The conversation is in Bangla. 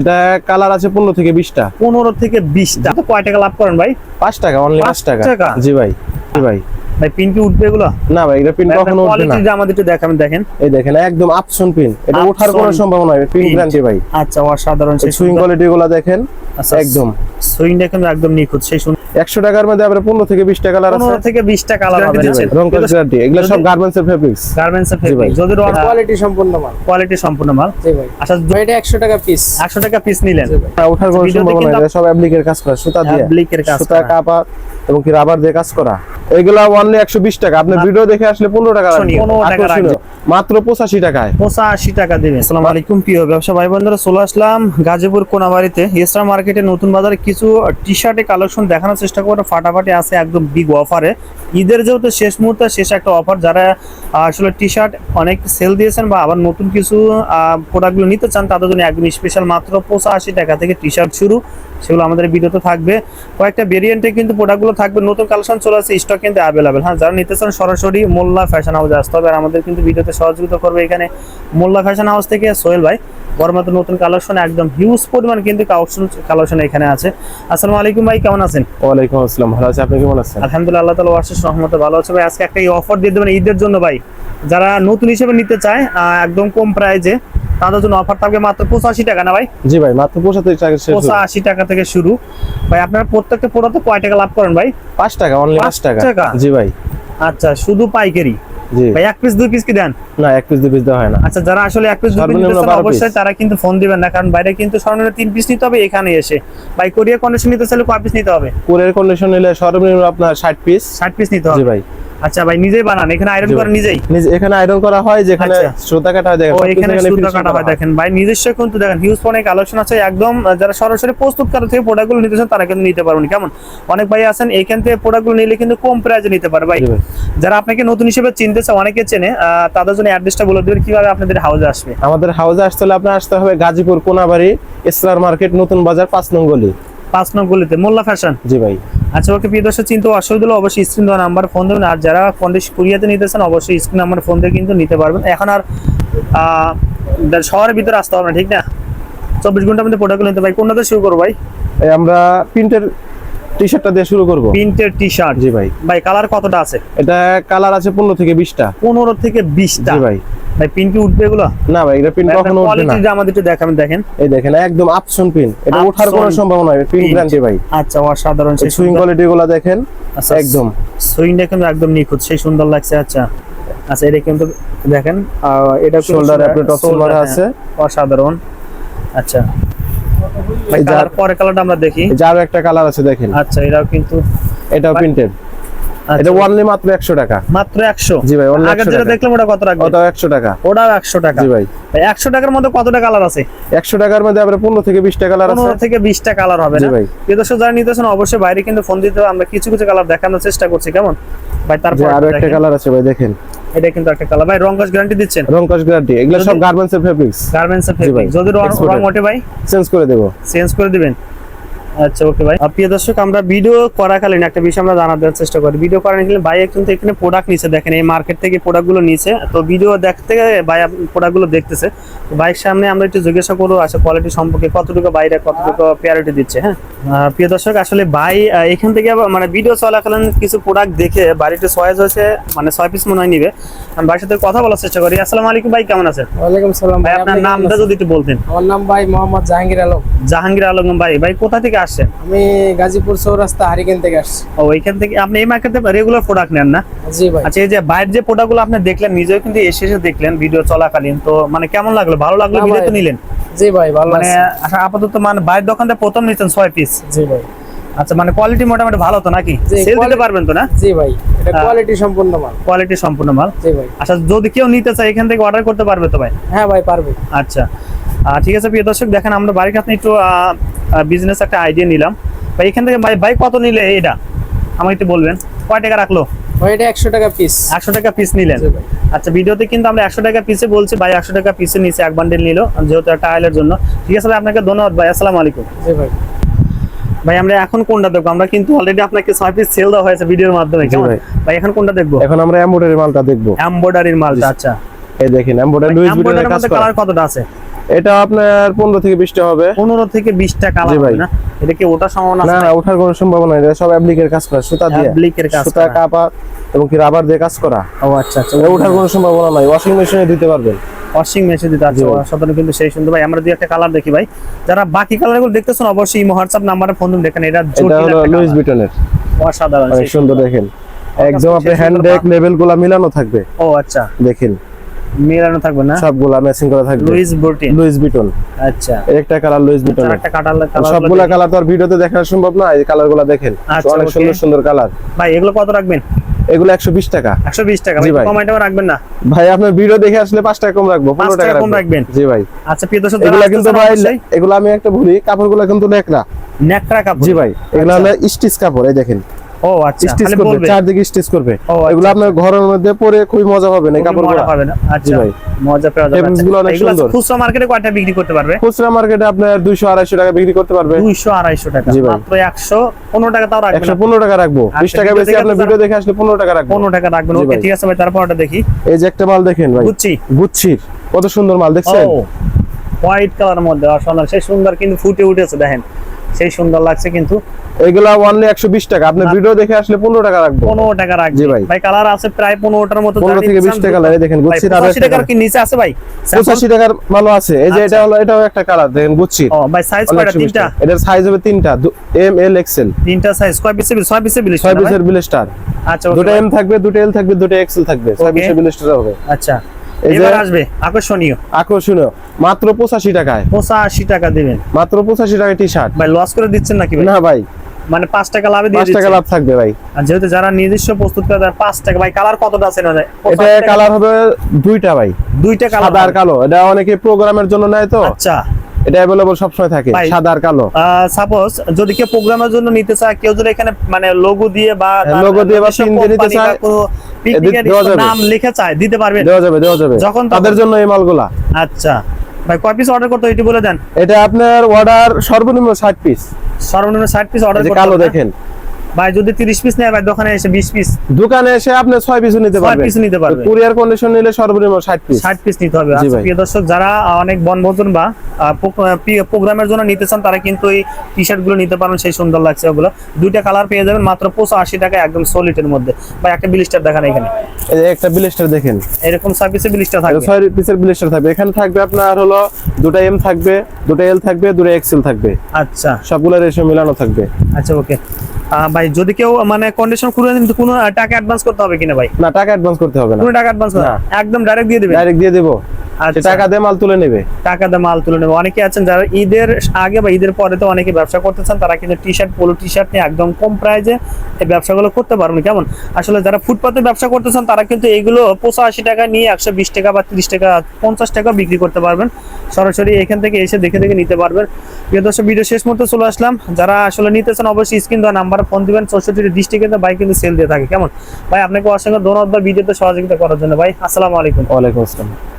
এটা কালার আছে পনেরো থেকে বিশটা। পনেরো থেকে বিশটা। কয় টাকা লাভ করেন ভাই? পাঁচ টাকা অনলি পাঁচ টাকা? জি ভাই জি ভাই। ভাই পিন কি উঠবে এগুলো? না ভাই এটা পিন কখনো উঠবে না। কোয়ালিটি আমাদের একটু দেখাবেন দেখেন। এই দেখেন একদম আপসন পিন এটা ওঠার কোনো Upson সম্ভাবনা নাই পিন গ্যারান্টি ভাই। আচ্ছা অসাধারণ। সেই সুইং কোয়ালিটি গুলো দেখেন আচ্ছা, একদম। সুইংটা কিন্তু একদম নিখুঁত। সেই সুন্দর একশো টাকার মধ্যে আপনার পনেরো থেকে বিশটা কালার আছে পনেরো থেকে বিশটা কালার হবে রং গ্যারান্টি এগুলো সব গার্মেন্টস এর ফেব্রিক্স গার্মেন্টস এর যদি কোয়ালিটি সম্পূর্ণ মাল। কোয়ালিটি সম্পূর্ণ মাল। জি ভাই। আচ্ছা এটা একশো টাকা পিস একশো টাকা পিস নিলেন। ওঠার কোনো সম্ভাবনা কিন্তু নাই। সব অ্যাপ্লিকের কাজ করা সুতা দিয়ে। অ্যাপ্লিকের কাজ সুতা কাপা এবং কি রাবার দিয়ে কাজ করা। এগুলা অনলি একশো বিশ টাকা। আপনি ভিডিও দেখে আসলে পনেরো টাকা 15 টাকা। মাত্র পঁচাশি টাকায়। পঁচাশি টাকা দেবেন। আসসালামু আলাইকুম প্রিয় ব্যবসা ভাই বন্ধুরা চলে আসলাম গাজীপুর কোনাবাড়িতে। ইসরা মার্কেটে নতুন বাজারে কিছু টি শার্টের কালেকশন দেখানোর চেষ্টা করব ফাটাফাটি আছে, একদম বিগ অফারে ঈদের যেহেতু শেষ মুহূর্তে, শেষ একটা অফার যারা আসলে টি শার্ট অনেক সেল দিয়েছেন বা আবার নতুন কিছু প্রোডাক্টগুলো নিতে চান, তাদের জন্য একদম স্পেশাল মাত্র পঁচাশি টাকা থেকে টি শার্ট শুরু। সেগুলো আমাদের ভিডিওতে থাকবে। কয়েকটা ভেরিয়েন্টে কিন্তু প্রোডাক্টগুলো থাকবে। নতুন কালেকশন চলে আসছে স্টক কিন্তু অ্যাভেলেবেল হ্যাঁ যারা নিতে চান, সরাসরি মোল্লা ফ্যাশন হাউসে আসতে হবে। আর আমাদের কিন্তু ভিডিওতে সহযোগিতা করবে এখানে মোল্লা ফ্যাশন হাউস থেকে সোহেল ভাই। বর্মাতে নতুন কালেকশন একদম হিউজ পরিমাণ কিন্তু কালেকশন কালেকশন এখানে আছে। আসসালামু আলাইকুম ভাই কেমন আছেন? ওয়ালাইকুম আসসালাম ভালো আছে আপনি কেমন আছেন? আলহামদুলিল্লাহ আল্লাহ তালা ওয়ার্সের সহমতে ভালো আছে। ভাই আজকে একটা এই অফার দিয়ে দেবেন ঈদের জন্য ভাই। যারা নতুন হিসেবে নিতে চায় একদম কম প্রাইজে তাদের জন্য অফার থাকবে মাত্র পঁচাশি টাকা না ভাই? জি ভাই মাত্র পঁচাত্তর টাকা। পঁচাশি টাকা থেকে শুরু। ভাই আপনারা প্রত্যেকটা প্রোডাক্টে কয় টাকা লাভ করেন ভাই? পাঁচ টাকা অনলি পাঁচ টাকা? জি ভাই। আচ্ছা শুধু পাইকারি? ভাই এক পিস দুই পিস কি দেন? না এক পিস দুই পিস দেওয়া হয় না। আচ্ছা যারা আসলে এক পিস দুই পিস নিতে অবশ্যই তারা কিন্তু ফোন দিবেন না কারণ বাইরে কিন্তু সর্বনিম্ন তিন পিস নিতে হবে এখানে এসে। ভাই কোরিয়ার কন্ডিশন নিতে চাইলে কয় পিস নিতে হবে? কোরিয়ার কন্ডিশন নিলে সর্বনিম্ন আপনার ষাট পিস ষাট পিস নিতে জি হবে ভাই। আচ্ছা ভাই নিজেই বানান এখানে আয়রন জি করেন নিজেই? এখানে আয়রন করা হয় যেখানে আচ্ছা। সুতা কাটা হয় দেখেন ও এখানে এখানে সুতা কাটা হয় দেখেন। ভাই নিজস্ব কিন্তু দেখেন হিউজ ফোনে কালেকশন আছে একদম যারা সরাসরি প্রস্তুতকারক থেকে প্রোডাক্টগুলো নিতে চান তারা কিন্তু নিতে পারবেন। কেমন? অনেক ভাই আছেন এইখান থেকে প্রোডাক্টগুলো নিলে কিন্তু কম প্রাইসে নিতে পারে ভাই। যারা আপনাকে নতুন হিসেবে চিনতে চায় অনেকে চেনে তাদের জন্য অ্যাড্রেসটা বলে দেবেন কীভাবে আপনাদের হাউসে আসবে। আমাদের হাউসে আসতে হলে আপনার আসতে হবে গাজীপুর কোনাবাড়ি ইসরার মার্কেট নতুন বাজার পাঁচ নং গলি। পাঁচ নং গলিতে মোল্লা ফ্যাশন? জি ভাই। আচ্ছা ওকে প্রিয় দর্শক চিন্তা অসুবিধা হলে অবশ্যই স্ক্রিন দেওয়া নাম্বার ফোন দেবেন আর যারা কন্ডিশন কুরিয়াতে নিতেছেন অবশ্যই স্ক্রিন নাম্বার ফোন দিয়ে কিন্তু নিতে পারবেন। এখন আর শহরের ভিতরে আসতে হবে না ঠিক না? চব্বিশ ঘণ্টার মধ্যে প্রোডাক্ট নিতে ভাই কোনটাতে শুরু করব ভাই? আমরা প্রিন্টের টি শার্টটা দিয়ে শুরু করব। প্রিন্টের টি শার্ট জি ভাই। ভাই কালার কতটা আছে? এটা কালার আছে পনেরো থেকে বিশটা। পনেরো থেকে বিশটা। জি ভাই। ভাই পিন কি উঠবে এগুলো? না ভাই এটা পিন কখনো উঠবে না। কোয়ালিটি আমাদের একটু দেখাবেন দেখেন। এই দেখেন একদম আপসন পিন এটা ওঠার কোনো সম্ভাবনা নাই পিন গ্যারান্টি ভাই। আচ্ছা অসাধারণ সেই সুইং কোয়ালিটি গুলো দেখেন আচ্ছা, একদম। সুইংটা কিন্তু একদম নিখুঁত সেই সুন্দর লাগছে আচ্ছা। আচ্ছা এটা কিন্তু দেখেন এটা আপনার top shoulder, মারা হ্যাঁ, আছে। অসাধারণ। আচ্ছা। ভাই যার- পরে কালারটা আমরা দেখি। যার একটা কালার আছে দেখেন। আচ্ছা এটাও কিন্তু এটাও প্রিন্টেড এটা অনলি মাত্র একশো টাকা। মাত্র একশো। জি ভাই অনলি আগে যেটা দেখলাম ওটা কত রাখবে? ওটাও একশো টাকা। ওটাও একশো টাকা। জি ভাই। ভাই একশো টাকার মধ্যে কতটা কালার আছে? একশো টাকার মধ্যে আপনার পনেরো থেকে বিশটা কালার আছে। পনেরো থেকে বিশটা কালার হবে জি না? দর্শক যারা নিতেছেন অবশ্যই বাইরে কিন্তু ফোন দিতে আমরা কিছু কিছু কালার দেখানোর চেষ্টা করছি কেমন? ভাই তারপর আরও একটা কালার আছে ভাই দেখেন। এটা কিন্তু একটা কালার ভাই রং গ্যারান্টি দিচ্ছেন? রং গ্যারান্টি এগুলো সব গার্মেন্টস এর ফেব্রিক্স গার্মেন্টস এর জি ভাই, ফেব্রিক যদি রং। ওঠে ভাই? চেঞ্জ করে দেবো। চেঞ্জ করে দিবেন। আচ্ছা ওকে ভাই। প্রিয় দর্শক আমরা ভিডিও করাকালীন একটা বিষয় আমরা জানার দেওয়ার চেষ্টা করি। ভিডিও করার গেলে ভাই কিন্তু এখানে প্রোডাক্ট নিছে দেখেন এই মার্কেট থেকে প্রোডাক্টগুলো নিছে। তো ভিডিও দেখতে ভাই প্রোডাক্টগুলো দেখতেছে। ভাইয়ের সামনে আমরা একটু জিজ্ঞাসা করব আসলে কোয়ালিটি সম্পর্কে কতটুকু বাইরে কতটুকু প্রায়োরিটি দিচ্ছে হ্যাঁ? প্রিয় দর্শক আসলে ভাই এখান থেকে মানে ভিডিও চলাকালীন কিছু প্রোডাক্ট দেখে বাড়িতে চয়েস হয়েছে মানে ছয় পিস মনে হয় নিবে। আমি ভাইয়ের সাথে কথা বলার চেষ্টা করি। আসসালামু আলাইকুম ভাই কেমন আছেন? ওয়ালাইকুম সালাম ভাই আপনার নামটা যদি একটু বলতেন। আমার নাম ভাই মোহাম্মদ জাহাঙ্গীর আলম। জাহাঙ্গীর আলম ভাই ভাই কোথা থেকে আসছেন? আমি গাজীপুর চৌরাস্তা হারিকেন থেকে আসছি। ও থেকে আপনি এই মার্কেটে রেগুলার প্রোডাক্ট নেন না? জি ভাই। আচ্ছা এই যে বাইরের যে প্রোডাক্টগুলো আপনি দেখলেন নিজেও কিন্তু এসে এসে দেখলেন ভিডিও চলাকালীন তো মানে কেমন লাগল? ভালো লাগল ভিডিও তো নিলেন? জি ভাই ভালো মানে আচ্ছা, আপাতত মানে বাইরের দোকান থেকে প্রথম ছয় পিস জি ভাই। আচ্ছা মানে কোয়ালিটি মোটামুটি ভালো তো নাকি? সেল দিতে পারবেন তো না? জি ভাই এটা। কোয়ালিটি সম্পূর্ণ মাল। কোয়ালিটি সম্পূর্ণ মাল। জি ভাই। আচ্ছা যদি কেউ নিতে চায় এখান থেকে অর্ডার করতে পারবে তো ভাই? হ্যাঁ ভাই পারবে। আচ্ছা। ঠিক আছে প্রিয় দর্শক দেখেন আমরা বাড়ির কাছে একটু বিজনেস একটা আইডিয়া নিলাম। ভাই এখান থেকে ভাই কত নিলে এটা? আমাকে একটু বলবেন। কয় টাকা রাখল? ভাই এটা একশো টাকা পিস একশো টাকা পিস নিলেন। আচ্ছা ভিডিওতে কিন্তু আমরা একশো টাকা পিসে বলছি। ভাই একশো টাকা পিসে নিচে এক বান্ডেল নিল যেহেতু একটা আইলের জন্য। ঠিক আছে ভাই আপনাকে ধন্যবাদ ভাই। আসসালামু আলাইকুম। জি ভাই। ভাই আমরা এখন কোনটা দেখব? আমরা কিন্তু অলরেডি আপনাকে ছয় পিস সেল দেওয়া হয়েছে ভিডিওর মাধ্যমে ভাই। ভাই এখন কোনটা দেখব? এখন আমরা এমব্রয়ডারি মালটা দেখব। এমব্রয়ডারির মালটা আচ্ছা। এই দেখেন এমব্রয়ডারি লুইস এমব্রয়ডারির কালার কতটা আছে? এটা আপনার পনেরো থেকে বিশটা হবে। পনেরো থেকে বিশটা কালার হবে না? এটা কি ওটা সম্ভাবনা না না ওঠার কোনো সম্ভাবনা এটা সব অ্যাপ্লিকের কাজ করা সুতা দিয়ে। অ্যাপ্লিকের কাজ সুতা কাপা এবং কি রাবার দিয়ে কাজ করা। ও আচ্ছা আচ্ছা। ওঠার কোনো সম্ভাবনা নাই। ওয়াশিং মেশিনে দিতে পারবেন। ওয়াশিং মেশিন দিতে আছে সাধারণ কিন্তু সেই সুন্দর। ভাই আমরা দুই একটা কালার দেখি ভাই। যারা বাকি কালারগুলো দেখতেছেন অবশ্যই হোয়াটসঅ্যাপ নাম্বারে ফোন দিন। দেখেন এটা এটা হলো লুইস বিটনের। অসাধারণ সুন্দর দেখেন। একদম আপনি হ্যান্ড ব্যাগ বা- লেভেলগুলা মিলানো থাকবে। ও আচ্ছা। দেখেন। মেলানো থাকবে না? সবগুলা ম্যাচিং করা থাকবে। লুইস বোর্টিন লুইস বিটন আচ্ছা। একটা কালার লুইস চার বিটনের একটা কাটার সবগুলা কালার তো আর ভিডিওতে দেখানো সম্ভব না এই কালারগুলা দেখেন। আচ্ছা, অনেক সুন্দর সুন্দর কালার ভাই এগুলো কত রাখবেন? এগুলো একশো বিশ টাকা। একশো বিশ টাকা। ভাই। কম আইটেম রাখবেন না? ভাই আপনার ভিডিও দেখে আসলে পাঁচ টাকা কম রাখব পাঁচ পনেরো টাকা টাকা কম রাখবেন। জি ভাই। আচ্ছা প্রিয় দর্শক এগুলা কিন্তু ভাই এগুলো আমি একটা ভুলি কাপড়গুলো কিন্তু লেখরা নেকড়া কাপড়। জি ভাই এগুলো আচ্ছা। হলো স্টিচ কাপড় এই দেখেন। ও আচ্ছা। স্টিচ করবে চারদিকে স্টিচ করবে। আচ্ছা, এগুলো আপনার ঘরের মধ্যে পরে খুবই মজা এই কাপড়গুলো। আচ্ছা ভাই। মজা পাওয়া যাবে। Fabrics গুলো অনেক সুন্দর। খুচরা মার্কেটে কয়টা বিক্রি করতে পারবে? খুচরা মার্কেটে আপনার দুইশো আড়াইশো টাকা বিক্রি করতে পারবে। দুইশো আড়াইশো টাকা। মাত্র একশো পনেরো টাকা তাও রাখবেন একশো পনেরো টাকা রাখব। বিশ আচ্ছা, টাকা বেশি তো ভিডিও দেখে আসলে পনেরো টাকা রাখব। পনেরো টাকা রাখবেন। ওকে ঠিক আছে ভাই তারপর ওটা দেখি। এই যে একটা মাল দেখেন ভাই। বুঝছি গুচ্ছির কত সুন্দর মাল দেখছেন? হোয়াইট কালার মধ্যে অসাধারণ সেই সুন্দর কিন্তু ফুটে উঠেছে দেখেন। সেই সুন্দর লাগছে কিন্তু। এগুলা অনলি একশো বিশ টাকা। আপনার ভিডিও দেখে আসলে পনেরো টাকা রাখব। পনেরো টাকা রাখবে। জি ভাই। ভাই কালার আছে প্রায় পনেরোটার মতো পনেরো যা থেকে নিচ্ছেন বিশ টাকা লাগে দেখেন ভাই, গুচ্ছির আরও পঁচাশি টাকার কি নিচে আছে ভাই? টাকার মালও আছে। এই যে আচ্ছা। এটা হলো এটাও একটা কালার দেখেন গুচ্ছির। ও ভাই সাইজ কয়টা? তিনটা। এটার সাইজ হবে তিনটা এম এল এক্সেল তিনটা সাইজ কয় পিসে ছয় পিসে বিলিশ ছয় পিসের বিলেস্টার আচ্ছা দুটো এম থাকবে দুটো এল থাকবে দুটো এক্সেল থাকবে। ছয় Okay. পিসের বিলেস্টার হবে। আচ্ছা। এবার আসবে আকর্ষণীয়। আকর্ষণীয়। মাত্র পঁচাশি টাকায়। পঁচাশি টাকা দিবেন। মাত্র পঁচাশি টাকায় টি শার্ট ভাই লস করে দিচ্ছেন নাকি ভাই? না ভাই। মানে পাঁচ টাকা লাভে দিয়ে পাঁচ টাকা লাভ থাকবে ভাই। আর যেহেতু যারা নিজস্ব প্রস্তুত করে তারা পাঁচ টাকা ভাই কালার কতটা আছে না এটা কালার হবে দুইটা ভাই। দুইটা কালার সাদা আর কালো। এটা অনেকে প্রোগ্রামের জন্য নেয় তো। আচ্ছা। এটা অ্যাভেলেবল সবসময় থাকে সাদা আর কালো। সাপোজ যদি কেউ প্রোগ্রামের জন্য নিতে চায় কেউ যদি এখানে মানে লোগো দিয়ে বা হ্যাঁ, তার logo দিয়ে বা দিয়ে নিতে চায়, নাম লিখে চায় দিতে পারবেন। দেওয়া যাবে দেওয়া যাবে। যখন তাদের জন্য এই মালগুলা। আচ্ছা। ভাই কয় পিস অর্ডার করতে এটি বলে দেন। এটা আপনার অর্ডার সর্বনিম্ন ষাট পিস সর্বনিম্ন পিস অর্ডার করতে কালো দেখেন। ভাই যদি তিরিশ পিস নেয় ভাই দোকানে এসে বিশ পিস দোকানে এসে আপনি ছয় পিস নিতে পারবেন। পিস নিতে পারবে কুরিয়ার কন্ডিশন নিলে সর্বনিম্ন ষাট পিস ষাট পিস নিতে হবে। আচ্ছা প্রিয় দর্শক যারা অনেক বনভোজন বা প্রোগ্রামের জন্য নিতে চান তারা কিন্তু এই টি শার্টগুলো নিতে পারেন সেই সুন্দর লাগছে ওগুলো। দুইটা কালার পেয়ে যাবেন মাত্র পঁচাশি টাকা একদম সলিটের মধ্যে। বা একটা বিলিস্টার দেখান এখানে। এই যে একটা বিলেস্টার দেখেন। এরকম সার্ভিসে বিলিস্টার এটা থাকবে। ছয় পিসের বিলেস্টার থাকবে। এখানে থাকবে আপনার হলো দুটো এম থাকবে দুটো এল থাকবে দুটো এক্সেল থাকবে। আচ্ছা। সবগুলো রেশিও মিলানো থাকবে। আচ্ছা ওকে ভাই যদি কেউ মানে কন্ডিশন খুলে দিন কোনো টাকা অ্যাডভান্স করতে হবে কিনা ভাই? না টাকা অ্যাডভান্স করতে হবে না। কোনো টাকা অ্যাডভান্স না। একদম ডাইরেক্ট দিয়ে দিবেন? ডাইরেক্ট দিয়ে দেবো। টাকা দিয়ে মাল তুলে নেবে। টাকা দিয়ে মাল তুলে নেবে। অনেকে আছেন যারা ঈদের আগে বা ঈদের পরে তো অনেকে ব্যবসা করতে চান তারা কিন্তু T shirt polo T shirt নিয়ে একদম কম প্রাইজে এই ব্যবসাগুলো করতে পারবেন। কেমন? আসলে যারা ফুটপাতে ব্যবসা করতে চান তারা কিন্তু এগুলো পঁচাশি টাকা নিয়ে একশো বিশ টাকা বা তিরিশ টাকা পঞ্চাশ টাকা বিক্রি করতে পারবেন। সরাসরি এখান থেকে এসে দেখে দেখে নিতে পারবেন। প্রিয় দর্শক ভিডিও শেষ মুহূর্তে চলে আসলাম। যারা আসলে নিতে চান অবশ্যই স্ক্রিন দেওয়া নাম্বার ফোন দিবেন। চৌষট্টি ডিস্ট্রিক্টে বাইক কিন্তু সেল দিয়ে থাকে। কেমন? ভাই আপনাকে অসংখ্য ধন্যবাদ ভিডিওতে সহযোগিতা করার জন্য। ভাই আসসালামু আলাইকুম। ওয়ালাইকুম আসসালাম।